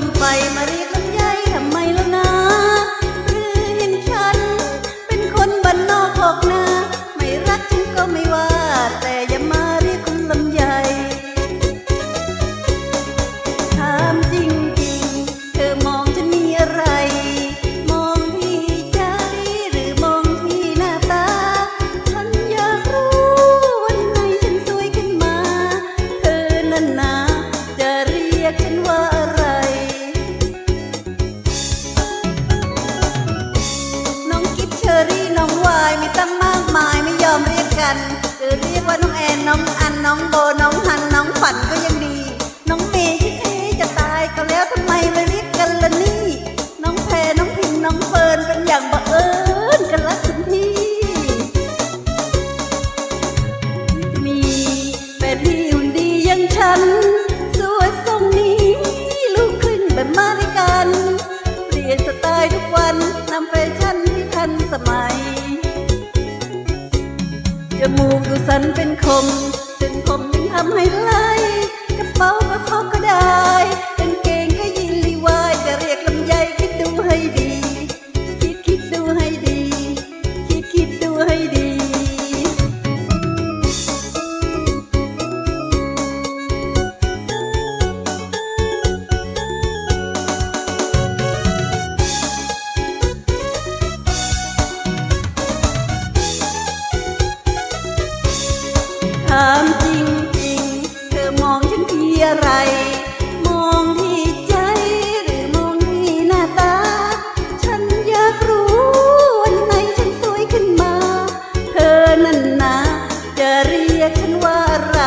มไปมาเรียกลำไยทำไมแล้วนะหรือเห็นฉัน เป็นคนบ้านนอกออกนาไม่รักฉันก็ไม่ว่า แต่อย่ามาเรียกคุณลำไยถามจริงจริงเธอมองจะมีอะไร มองที่ใจหรือมองที่หน้าตา ฉันอยากรู้วันไหนฉันสวยขึ้นมา เธอนั้นนา เรียกว่าน้องแอนน้องอันน้องโบน้องฮันน้องฝันก็ยังดี น้องเมย์ที่เท่จะตายก็แล้วทำไมไม่เรียกกันล่ะนี่ น้องแพรน้องพิมน้องเฟิร์นเป็นอย่างบังเอิญกันละคุณพี่มีเป็นพี่หุ่นดีอยังฉัน สวยทรงนี้ลูกครึ่งแบบมาด้วยกันเปลี่ยนสไตล์ทุกวันนำแฟชั่นที่ทันสมัย จมูกดูสันเป็นคมเส้นผมยังทำให้ไหลกระเป๋าก็พอก็ได้ ไร มองที่ใจหรือมองที่หน้าตา ฉันอยากรู้วันไหนฉันสวยขึ้นมา เธอนั่นนะจะเรียกฉันว่าอะไร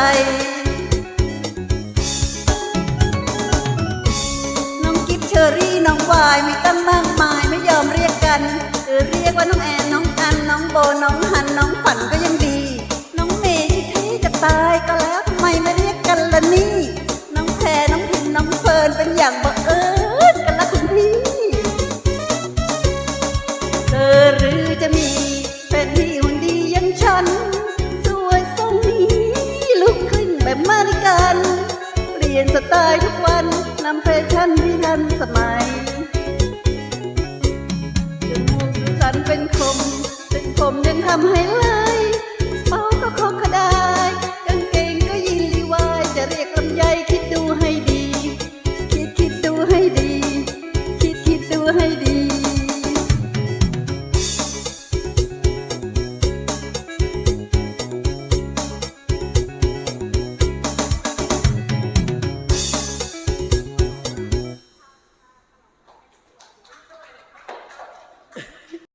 น้องกิฟเชอรี่น้องวายไมีตั้งมากมายไม่ยอมเรียกกันเออเรียกว่าน้องแอนน้องอันน้องโบน้อง นสไตล์